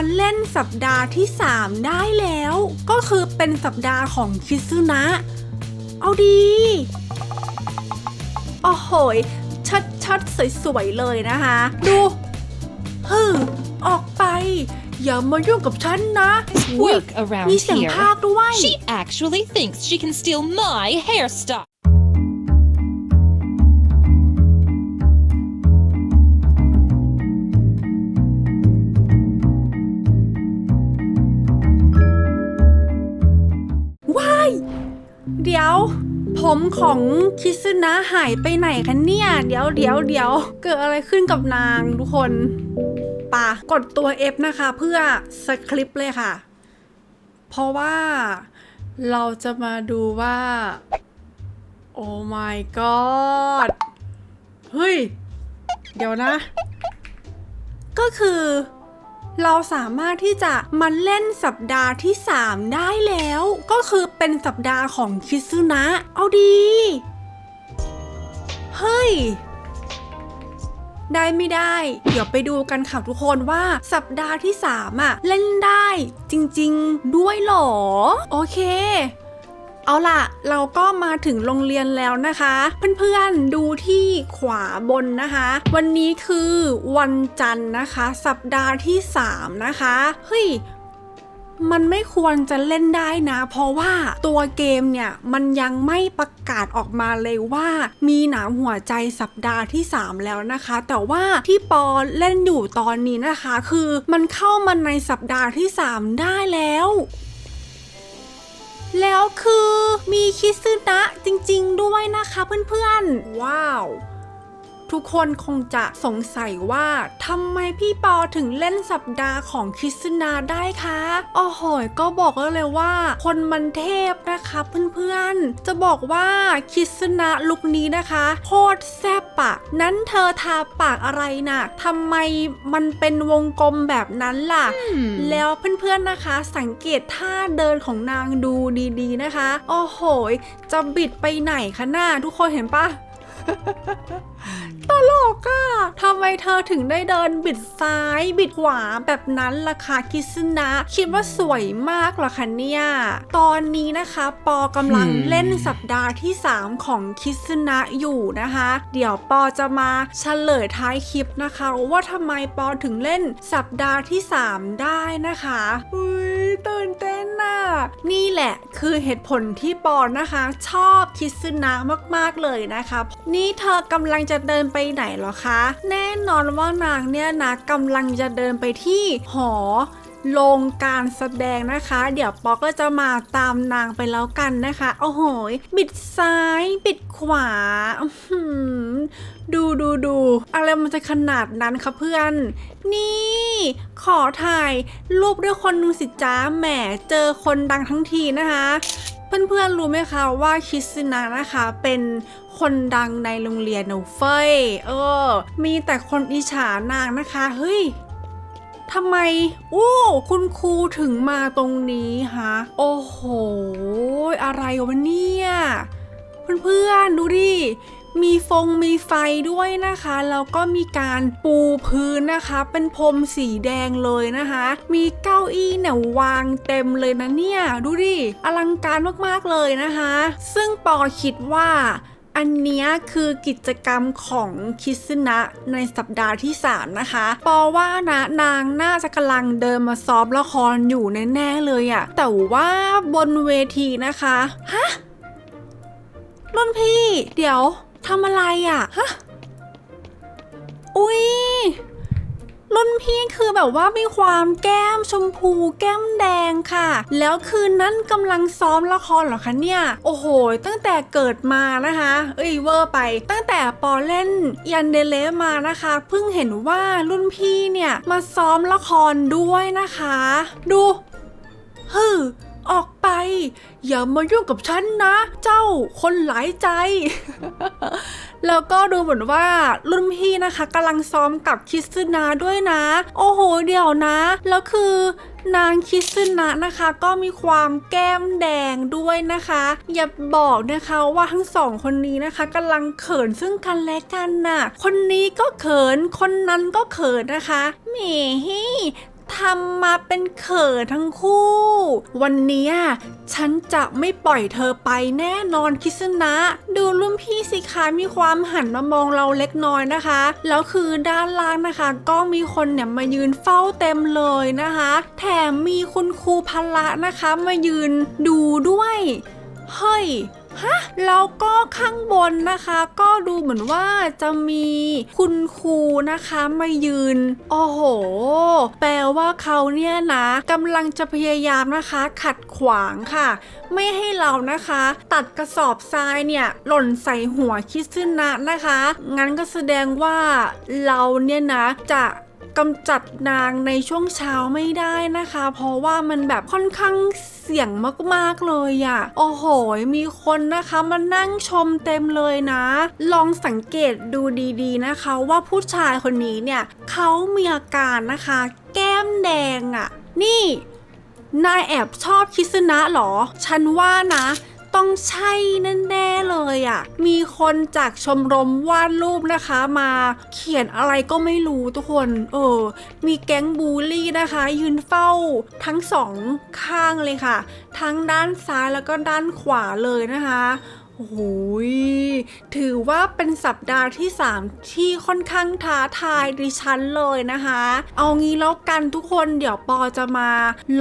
มันเล่นสัปดาห์ที่ 3 ได้แล้ว ก็คือเป็นสัปดาห์ของคิซึนะ เอาดี โอ้โหยชัดชัดๆสวยๆเลยนะคะ ดูฮึมออกไป อย่ามายุ่งกับฉันนะอุ๊ย Work around มีเสียง here. ภาคด้วย She actually thinks she can steal my hairstyle. เดี๋ยว ผมของคิซึนะหายไปไหนคะเนี่ย เดี๋ยวเดี๋ยวเดี๋ยวเกิดอะไรขึ้นกับนางทุกคนป่ะกดตัว F นะคะเพื่อสคริปต์เลยค่ะ เพราะว่าเราจะมาดูว่า โอ้ my god เฮ้ย เดี๋ยวนะ ก็คือ เราสามารถที่จะมาเล่นสัปดาห์ที่ 3 ได้แล้ว ก็คือเป็นสัปดาห์ของคิซึนะ เอาดี เฮ้ยได้ไม่ได้ เดี๋ยวไปดูกันค่ะทุกคนว่าสัปดาห์ที่3อะ เล่นได้จริงๆ ด้วยหรอ โอเค เอาล่ะ เราก็มาถึงโรงเรียนแล้วนะคะ เพื่อนๆดูที่ขวาบนนะคะ วันนี้คือวันจันทร์นะคะ สัปดาห์ที่ 3 นะคะ เฮ้ยมันไม่ควรจะเล่นได้นะ เพราะว่าตัวเกมเนี่ย มันยังไม่ประกาศออกมาเลยว่า มีหนามหัวใจสัปดาห์ที่ 3 แล้วนะคะ แต่ว่าที่ปอเล่นอยู่ตอนนี้นะคะ คือมันเข้ามาในสัปดาห์ที่ 3 ได้แล้ว แล้วคือมีคิซึนะจริงๆด้วยนะคะเพื่อนๆ ว้าว ทุกคนคงจะสงสัยว่าทำไมพี่ปอถึงเล่นสัปดาห์ของคิซึนะได้คะโอ้โหยก็บอกเลยว่า คนมันเทพนะคะเพื่อนๆ จะบอกว่าคิซึนะลุคนี้นะคะโคตรแซ่บอะนั้นเธอทาปากอะไรน่ะทำไมมันเป็นวงกลมแบบนั้นล่ะ แล้วเพื่อนๆนะคะ สังเกตท่าเดินของนางดูดีๆนะคะ โอ้โหยจะบิดไปไหนคะหน้าทุกคนเห็นปะ ตลกอะทำไมเธอถึงได้เดินบิดซ้าย บิดขวาแบบนั้นล่ะคะคิสนะ คิดว่าสวยมากเหรอคะเนี่ย ตอนนี้นะคะปอกำลัง Hmm. เล่นสัปดาห์ที่ 3 ของคิสนะอยู่นะคะ เดี๋ยวปอจะมาเฉลยท้ายคลิปนะคะ ว่าทำไมปอถึงเล่นสัปดาห์ที่ 3 ได้นะคะอุ้ยตื่นเต้น นี่แหละคือเหตุผลที่ปอนะคะ ชอบคิซึนะมากๆเลยนะคะ นี่เธอกำลังจะเดินไปไหนเหรอคะ แน่นอนว่านางเนี่ยนะกำลังจะเดินไปที่หอ โรงการแสดงนะคะ เดี๋ยวปอก็จะมาตามนางไปแล้วกันนะคะ โอ้โหบิดซ้ายบิดขวาดูดูดูอะไรมันจะขนาดนั้นคะเพื่อน นี่ ขอถ่ายรูปด้วยคนนึงสิจ้าแหมเจอคนดังทั้งทีนะคะเพื่อนๆรู้ไหมคะว่าคิสนะนะคะเป็นคนดังในโรงเรียนหนูเฟยเออ มีแต่คนอิจฉานางนะคะ เฮ้ย ทำไม โอ้ คุณครูถึงมาตรงนี้ฮะ โอ้โห อะไรวะเนี่ย เพื่อนๆ ดูดิ มีฟงมีไฟด้วยนะคะ แล้วก็มีการปูพื้นนะคะ เป็นพรมสีแดงเลยนะคะ มีเก้าอี้เนี่ยวางเต็มเลยนะเนี่ย ดูดิ อลังการมากๆเลยนะคะ ซึ่งปอคิดว่า อันนี้คือกิจกรรมของคิสนะในสัปดาห์ที่ 3 นะคะ ปอว่านะนางน่าจะกำลังเดินมาซ้อมละครอยู่แน่ๆเลยอะแต่ว่าบนเวทีนะคะ ฮะ รุ่นพี่ เดี๋ยวทำอะไรอะฮะ อุ๊ย รุ่นพี่คือแบบว่ามีความแก้มชมพู แก้มแดงค่ะ แล้วคืนนั้นกำลังซ้อมละครเหรอคะเนี่ย โอ้โห ตั้งแต่เกิดมานะคะ เอ้ยเวอร์ไป ตั้งแต่ปอเล่นยันเดเลมานะคะ เพิ่งเห็นว่ารุ่นพี่เนี่ยมาซ้อมละครด้วยนะคะ ดูฮึ ออกไป อย่ามายุ่งกับฉันนะ เจ้าคนหลายใจ แล้วก็ดูเหมือนว่ารุ่นพี่นะคะกำลังซ้อมกับคิซึนาด้วยนะ โอ้โหเดี๋ยวนะ แล้วคือนางคิซึนะนะคะก็มีความแก้มแดงด้วยนะคะ อย่าบอกนะคะว่าทั้งสองคนนี้นะคะกำลังเขินซึ่งกันและกันน่ะ คนนี้ก็เขินคนนั้นก็เขินนะคะแหม ทำมาเป็นเขินทั้งคู่ วันนี้ฉันจะไม่ปล่อยเธอไปแน่นอนคิสนะ ดูรุ่นพี่สิคะมีความหันมามองเราเล็กน้อยนะคะ แล้วคือด้านล่างนะคะ ก็มีคนเนี่ยมายืนเฝ้าเต็มเลยนะคะ แถมมีคุณครูพละนะคะ มายืนดูด้วย เฮ้ย ฮะแล้วก็ข้างบนนะคะ ก็ดูเหมือนว่าจะมีคุณครูนะคะมายืน โอ้โห แปลว่าเขาเนี่ยนะกำลังจะพยายามนะคะ ขัดขวางค่ะ ไม่ให้เรานะคะ ตัดกระสอบทรายเนี่ยหล่นใส่หัวคิดซึนะนะคะ งั้นก็แสดงว่าเราเนี่ยนะจะ กำจัดนางในช่วงเช้าไม่ได้นะคะ เพราะว่ามันแบบค่อนข้างเสี่ยงมากๆเลยอะโอ้โห มีคนนะคะมานั่งชมเต็มเลยนะ ลองสังเกตดูดีๆนะคะ ว่าผู้ชายคนนี้เนี่ยเขามีอาการนะคะ แก้มแดงอะนี่ นายแอบชอบคิสนะเหรอ ฉันว่านะ ต้องใช่แน่ๆเลยอะ่ะ มีคนจากชมรมวาดรูปนะคะมาเขียนอะไรก็ไม่รู้ทุกคน เออ มีแก๊งบูลลี่นะคะ ยืนเฝ้าทั้งสองข้างเลยค่ะ ทั้งด้านซ้ายแล้วก็ด้านขวาเลยนะคะ โอ้โหยถือว่าเป็นสัปดาห์ที่ 3 ที่ค่อนข้างท้าทายดิฉันเลยนะคะ เอางี้แล้วกันทุกคนเดี๋ยวปอจะมา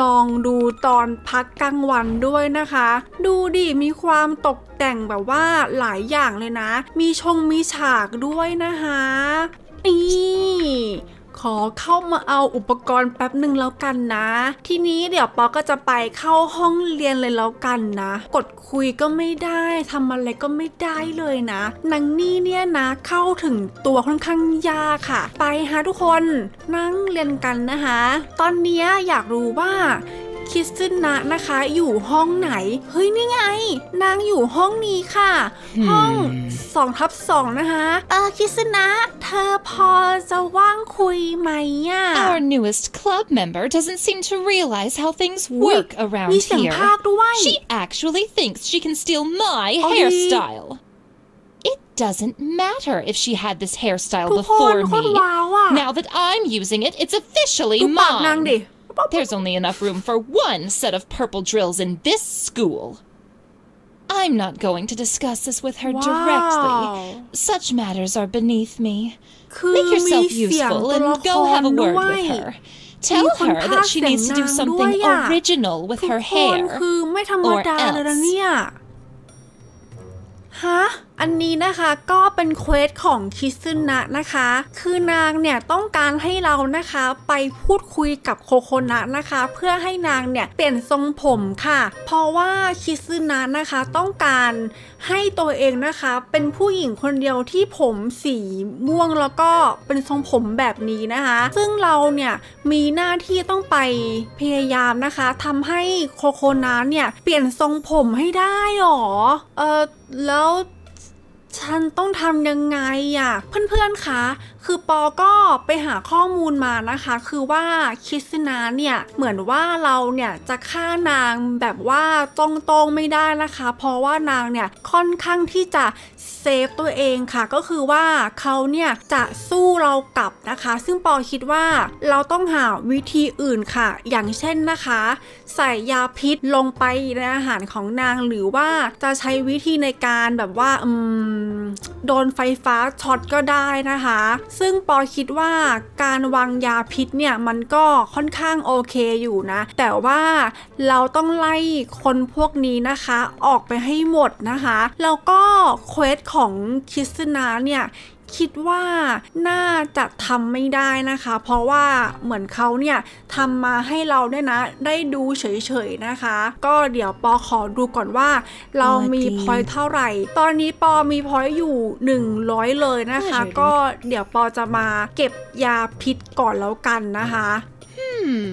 ลองดูตอนพักกลางวันด้วยนะคะ ดูดิมีความตกแต่งแบบว่าหลายอย่างเลยนะ มีชงมีฉากด้วยนะคะนี่ ขอเข้ามาเอาอุปกรณ์แป๊บหนึ่งแล้วกันนะ ทีนี้เดี๋ยวปอก็จะไปเข้าห้องเรียนเลยแล้วกันนะ กดคุยก็ไม่ได้ทำอะไรก็ไม่ได้เลยนะนางนี่เนี่ยนะเข้าถึงตัวค่อนข้างยากค่ะ ไปฮะทุกคนนั่งเรียนกันนะคะ ตอนเนี้ยอยากรู้ว่า คิสซึนะนะคะ อยู่ห้องไหน เฮ้ยนี่ไง นางอยู่ห้องนี้ค่ะ ห้อง2ทับ2นะคะเออคิสซึนะ เธอพอจะว่างคุยไหมอะ Our newest club member doesn't seem to realize how things work มี around เสียง here. ภาคด้วย She actually thinks she can steal my Oh, yeah. hairstyle. It doesn't matter if she had this hairstyle ทุกคน before โคตร me. ว้าวอะ Now that I'm using it, it's officially ดูปากนาง mine. ดิ There's only enough room for one set of purple drills in this school. I'm not going to discuss this with her Wow. directly. Such matters are beneath me. คือ Make มี yourself เสียง useful ตัวละ and ค go have ร a word ด้วย with her. Tell คน her พากย์ that she needs to do เสียงนางด้วย something อะ original with ทุก her คน hair. คือไม่ธรรมดา or เลยนะ else เนี่ยฮะอันนี้นะคะก็เป็นเควสของคิซึนะนะคะ คือนางเนี่ยต้องการให้เรานะคะไปพูดคุยกับโคโคนะนะคะ เพื่อให้นางเนี่ยเปลี่ยนทรงผมค่ะ เพราะว่าคิซึนะนะคะต้องการให้ตัวเองนะคะ เป็นผู้หญิงคนเดียวที่ผมสีม่วงแล้วก็เป็นทรงผมแบบนี้นะคะ ซึ่งเราเนี่ยมีหน้าที่ต้องไปพยายามนะคะทำให้โคโคนะเนี่ยเปลี่ยนทรงผมให้ได้หรอเออแล้ว ฉันต้องทำยังไงอะเพื่อนๆคะ คือปอก็ไปหาข้อมูลมานะคะ คือว่าคิสนาเนี่ยเหมือนว่าเราเนี่ยจะฆ่านางแบบว่าตรงๆไม่ได้นะคะ เพราะว่านางเนี่ยค่อนข้างที่จะเซฟตัวเองค่ะ ก็คือว่าเขาเนี่ยจะสู้เรากลับนะคะ ซึ่งปอคิดว่าเราต้องหาวิธีอื่นค่ะ อย่างเช่นนะคะ ใส่ยาพิษลงไปในอาหารของนางหรือว่าจะใช้วิธีในการแบบว่าอืมโดนไฟฟ้าช็อตก็ได้นะคะซึ่งปอคิดว่าการวางยาพิษเนี่ยมันก็ค่อนข้างโอเคอยู่นะ แต่ว่าเราต้องไล่คนพวกนี้นะคะ ออกไปให้หมดนะคะ แล้วก็เควสของคิสนาเนี่ย คิดว่าน่าจะทำไม่ได้นะคะ เพราะว่าเหมือนเขาเนี่ยทำมาให้เราเนี่ยนะ ได้ดูเฉยๆนะคะ ก็เดี๋ยวปอขอดูก่อนว่า เรามีโอเคพอยต์เท่าไหร่ ตอนนี้ปอมีพอยต์อยู่ 100 เลยนะคะน่าจะดีก็เดี๋ยวปอจะมาเก็บยาพิษก่อนแล้วกันนะคะ Hmm.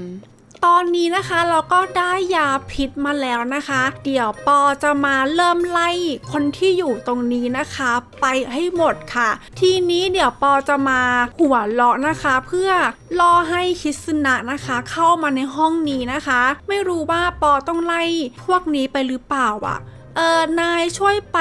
ตอนนี้นะคะเราก็ได้ยาพิษมาแล้วนะคะ เดี๋ยวปอจะมาเริ่มไล่คนที่อยู่ตรงนี้นะคะ ไปให้หมดค่ะ ทีนี้เดี๋ยวปอจะมาหัวเราะนะคะ เพื่อรอให้คิสนะนะคะ เข้ามาในห้องนี้นะคะ ไม่รู้ว่าปอต้องไล่พวกนี้ไปหรือเปล่าอะเออนายช่วยไป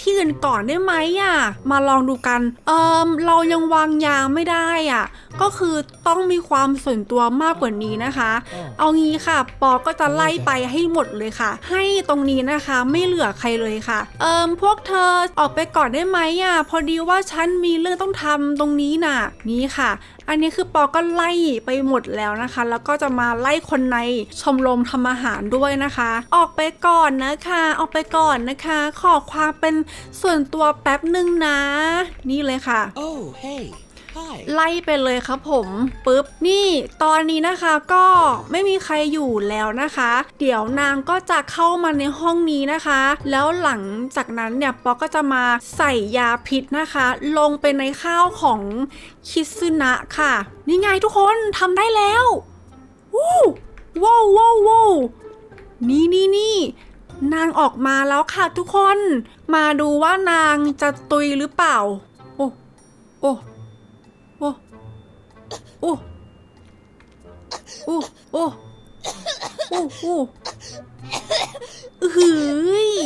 ที่อื่นก่อนได้ไหมอะมาลองดูกัน เออเรายังวางยาไม่ได้อะ ก็คือต้องมีความส่วนตัวมากกว่านี้นะคะ เอางี้ค่ะ ปอก็จะไล่ไปให้หมดเลยค่ะ ให้ตรงนี้นะคะไม่เหลือใครเลยค่ะ เอิมพวกเธอออกไปก่อนได้ไหมอะพอดีว่าฉันมีเรื่องต้องทำตรงนี้น่ะ นี่ค่ะ อันนี้คือปอก็ไล่ไปหมดแล้วนะคะ แล้วก็จะมาไล่คนในชมรมทำอาหารด้วยนะคะ ออกไปก่อนนะคะ ออกไปก่อนนะคะ ขอความเป็นส่วนตัวแป๊บหนึ่งนะ นี่เลยค่ะ Oh, hey. ไล่ไปเลยครับผมปุ๊บนี่ตอนนี้นะคะก็ไม่มีใครอยู่แล้วนะคะ เดี๋ยวนางก็จะเข้ามาในห้องนี้นะคะ แล้วหลังจากนั้นเนี่ยป๊อกก็จะมาใส่ยาพิษนะคะ ลงไปในข้าวของคิซึนะค่ะ นี่ไงทุกคนทำได้แล้ววู้ว้าวว้าววาวนี่นี่นี่นางออกมาแล้วค่ะทุกคน มาดูว่านางจะตุยหรือเปล่า โอ้ โอ้ โอ้โอ้อื้อหือ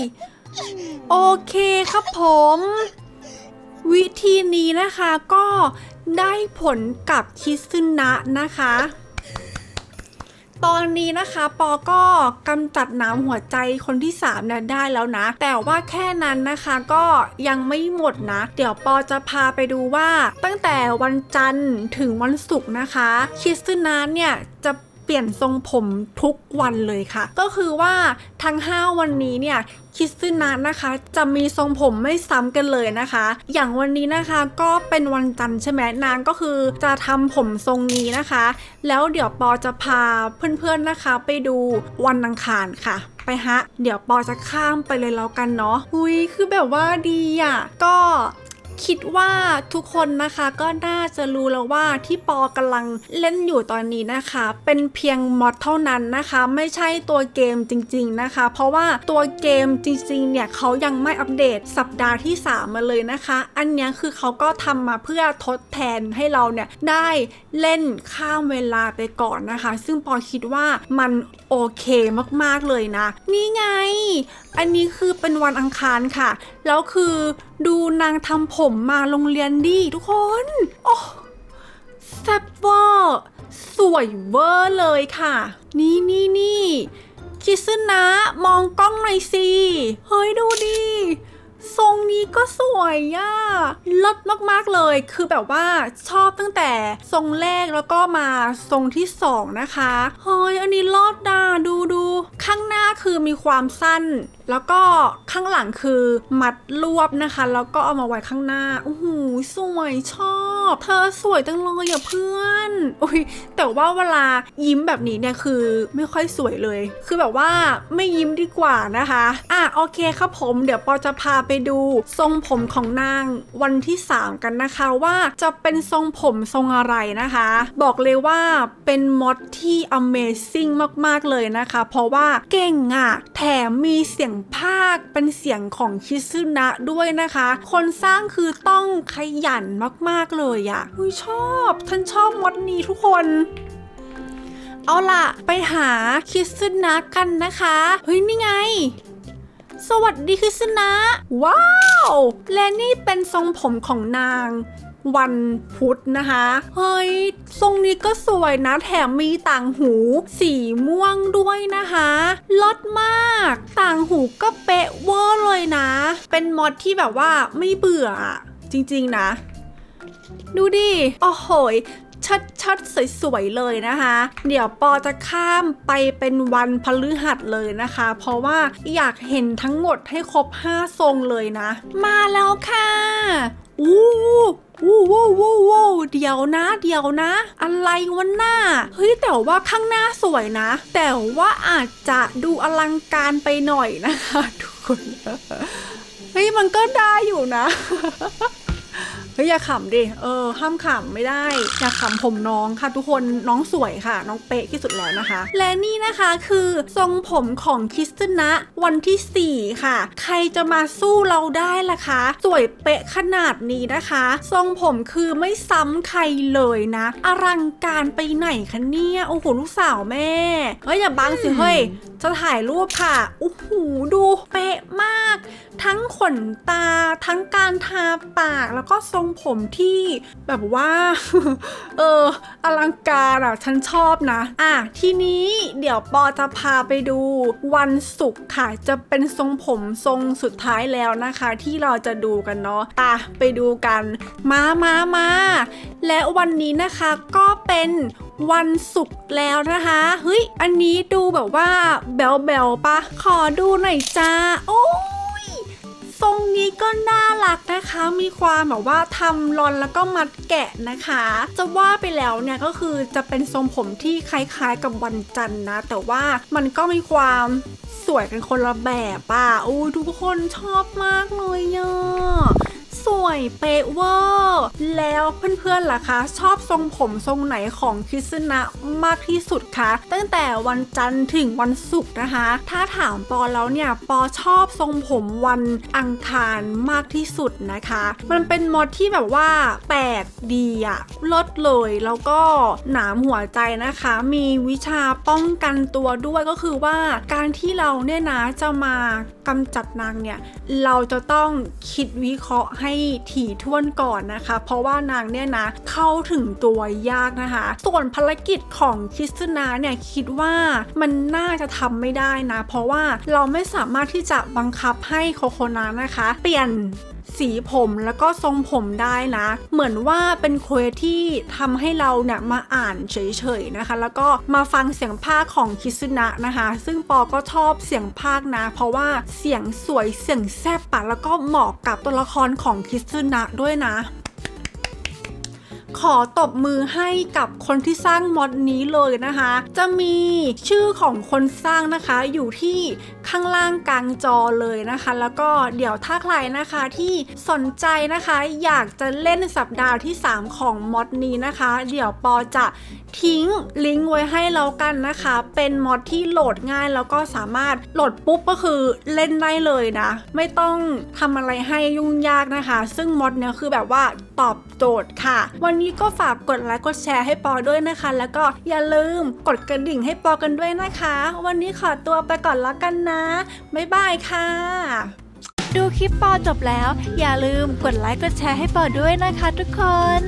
โอเคครับผม วิธีนี้นะคะก็ได้ผลกับคิซึนะนะคะ ตอนนี้นะคะปอก็กำจัดน้ำหัวใจคนที่3เนี่ยได้แล้วนะ แต่ว่าแค่นั้นนะคะก็ยังไม่หมดนะ เดี๋ยวปอจะพาไปดูว่า ตั้งแต่วันจันทร์ถึงวันศุกร์นะคะ คิซึนะเนี่ยจะ เปลี่ยนทรงผมทุกวันเลยค่ะ ก็คือว่าทั้ง 5 วันนี้เนี่ยคิซึนะนะคะจะมีทรงผมไม่ซ้ำกันเลยนะคะ อย่างวันนี้นะคะก็เป็นวันจันทร์ใช่ไหมนางก็คือจะทำผมทรงนี้นะคะ แล้วเดี๋ยวปอจะพาเพื่อนๆนะคะ ไปดูวันอังคารค่ะไปฮะ เดี๋ยวปอจะข้ามไปเลยแล้วกันเนาะหุยคือแบบว่าดีอะ ก็ คิดว่าทุกคนนะคะก็น่าจะรู้แล้วว่าที่ปอกำลังเล่นอยู่ตอนนี้นะคะ เป็นเพียงมอดเท่านั้นนะคะ ไม่ใช่ตัวเกมจริง ๆนะคะ เพราะว่าตัวเกมจริงๆเนี่ยเขายังไม่อัปเดตสัปดาห์ที่ 3 มาเลยนะคะ อันนี้คือเขาก็ทำมาเพื่อทดแทนให้เราเนี่ยได้เล่นข้ามเวลาไปก่อนนะคะ ซึ่งปอคิดว่ามันโอเคมากๆเลยนะ นี่ไง อันนี้คือเป็นวันอังคารค่ะ แล้วคือดูนางทำผมมาโรงเรียนดีทุกคน โอ้แซ่บเวอร์สวยเวอร์เลยค่ะ นี่นี่นี่คิซึนะ มองกล้องหน่อยสิ เฮ้ยดูดิทรงนี้ก็สวยย่ะลดมากๆเลย คือแบบว่าชอบตั้งแต่ทรงแรกแล้วก็มาทรงที่สองนะคะ เฮ้ย อันนี้ลอดดาดูดู ข้างหน้าคือมีความสั้นแล้วก็ข้างหลังคือมัดรวบนะคะ แล้วก็เอามาไว้ข้างหน้าโอ้โหสวยชอบ เธอสวยจังเลยอะเพื่อนโอ้ยแต่ว่าเวลายิ้มแบบนี้เนี่ยคือไม่ค่อยสวยเลย คือแบบว่าไม่ยิ้มดีกว่านะคะอะโอเคครับผมเดี๋ยวปอจะพาไปดู ทรงผมของนางวันที่ 3 กันนะคะว่าจะเป็นทรงผมทรงอะไรนะคะ บอกเลยว่าเป็นมอดที่ Amazing มากๆเลยนะคะ เพราะว่าเก่งอะแถมมีเสียงภาคเป็นเสียงของคิซึนะด้วยนะคะ คนสร้างคือต้องขยันมากๆเลยอะอุ้ยชอบฉันชอบมอดนี้ทุกคนเอาล่ะ ไปหาคิซึนะกันนะคะ เฮ้ย นี่ไง สวัสดีคิซึนะ ว้าว และนี่เป็นทรงผมของนาง วันพุธนะคะ เฮ้ย ทรงนี้ก็สวยนะ แถมมีต่างหู สีม่วงด้วยนะคะลดมาก ต่างหูก็เป๊ะเวอร์เลยนะ เป็นมอดที่แบบว่าไม่เบื่ออะจริงๆนะ ดูดิ โอ้โหยชัดชัดๆสวยๆเลยนะคะ เดี๋ยวปอจะข้ามไปเป็นวันพฤหัสเลยนะคะ เพราะว่าอยากเห็นทั้งหมดให้ครบ 5 ทรงเลยนะ มาแล้วค่ะ อู้วู้วู้วู้วู้เดี๋ยวนะ เดี๋ยวนะ อะไรวันหน้า เฮ้ยแต่ว่าข้างหน้าสวยนะ แต่ว่าอาจจะดูอลังการไปหน่อยนะคะ ทุกคน เฮ้ยมันก็ได้อยู่นะ เฮ้ยอย่าขำดิ เออ ห้ามขำไม่ได้ อย่าขำผมน้องค่ะ ทุกคนน้องสวยค่ะ น้องเป๊ะที่สุดแล้วนะคะ และนี่นะคะคือทรงผมของคริสตินะวันที่ 4 ค่ะ ใครจะมาสู้เราได้ล่ะคะ สวยเป๊ะขนาดนี้นะคะ ทรงผมคือไม่ซ้ำใครเลยนะ อลังการไปไหนคะเนี่ย โอ้โหลูกสาวแม่ เฮ้ยอย่าบังสิเฮ้ยจะถ่ายรูปค่ะโอ้โหดูเป๊ะมาก ทั้งขนตา ทั้งการทาปากแล้วก็ทรงรงผมที่แบบว่า เอออลังการอะฉันชอบนะ อะทีนี้เดี๋ยวปอจะพาไปดูวันศุกร์ค่ะ จะเป็นทรงผมทรงสุดท้ายแล้วนะคะ ที่เราจะดูกันเนาะอะไปดูกัน มามามาและวันนี้นะคะก็เป็นวันศุกร์แล้วนะคะเฮ้ยอันนี้ดูแบบว่าแบลแบลปะขอดูหน่อยจ้าโอ้ ทรงนี้ก็น่ารักนะคะ มีความแบบว่าทำรอนแล้วก็มัดแกะนะคะ จะว่าไปแล้วเนี่ยก็คือจะเป็นทรงผมที่คล้ายๆกับวันจันทร์นะ แต่ว่ามันก็มีความสวยกันคนละแบบอะโอ้ยทุกคนชอบมากเลยอะ สวยเป๊ะเวอร์แล้วเพื่อนๆล่ะคะ ชอบทรงผมทรงไหนของคริสนะมากที่สุดคะ ตั้งแต่วันจันทร์ถึงวันศุกร์นะคะ ถ้าถามปอแล้วเนี่ยปอชอบทรงผมวันอังคารมากที่สุดนะคะ มันเป็นมอดที่แบบว่าแปลกดีอะลดเลยแล้วก็หนามหัวใจนะคะ มีวิชาป้องกันตัวด้วยก็คือว่าการที่เราเนี่ยนะจะมากำจัดนางเนี่ย เราจะต้องคิดวิเคราะห์ให้ถี่ถ้วนก่อนนะคะ เพราะว่านางเนี่ยนะเข้าถึงตัวยากนะคะ ส่วนภารกิจของคริสตินาเนี่ยคิดว่ามันน่าจะทำไม่ได้นะ เพราะว่าเราไม่สามารถที่จะบังคับให้โคโคนานะคะ เปลี่ยน สีผมแล้วก็ทรงผมได้นะ เหมือนว่าเป็นเควสที่ทำให้เราเนี่ยมาอ่านเฉยๆนะคะ แล้วก็มาฟังเสียงภาคของคิซึนะนะคะ ซึ่งปอก็ชอบเสียงภาคนะ เพราะว่าเสียงสวยเสียงแซ่บปะแล้วก็เหมาะกับตัวละครของคิซึนะด้วยนะขอตบมือให้กับคนที่สร้างมอดนี้เลยนะคะ จะมีชื่อของคนสร้างนะคะอยู่ที่ ข้างล่างกลางจอเลยนะคะ แล้วก็เดี๋ยวถ้าใครนะคะที่สนใจนะคะ อยากจะเล่นสัปดาห์ที่ 3 ของมอดนี้นะคะ เดี๋ยวปอจะทิ้งลิงก์ไว้ให้แล้วกันนะคะ เป็นมอดที่โหลดง่ายแล้วก็สามารถโหลดปุ๊บก็คือเล่นได้เลยนะ ไม่ต้องทำอะไรให้ยุ่งยากนะคะ ซึ่งมอดเนี้ยคือแบบว่าตอบโจทย์ค่ะ วันนี้ก็ฝากกดไลค์กดแชร์ให้ปอด้วยนะคะ แล้วก็อย่าลืมกดกระดิ่งให้ปอกันด้วยนะคะ วันนี้ขอตัวไปก่อนแล้วกันนะนะบ๊ายบายค่ะ ดูคลิปปอจบแล้ว อย่าลืมกดไลค์กดแชร์ให้ปอด้วยนะคะทุกคน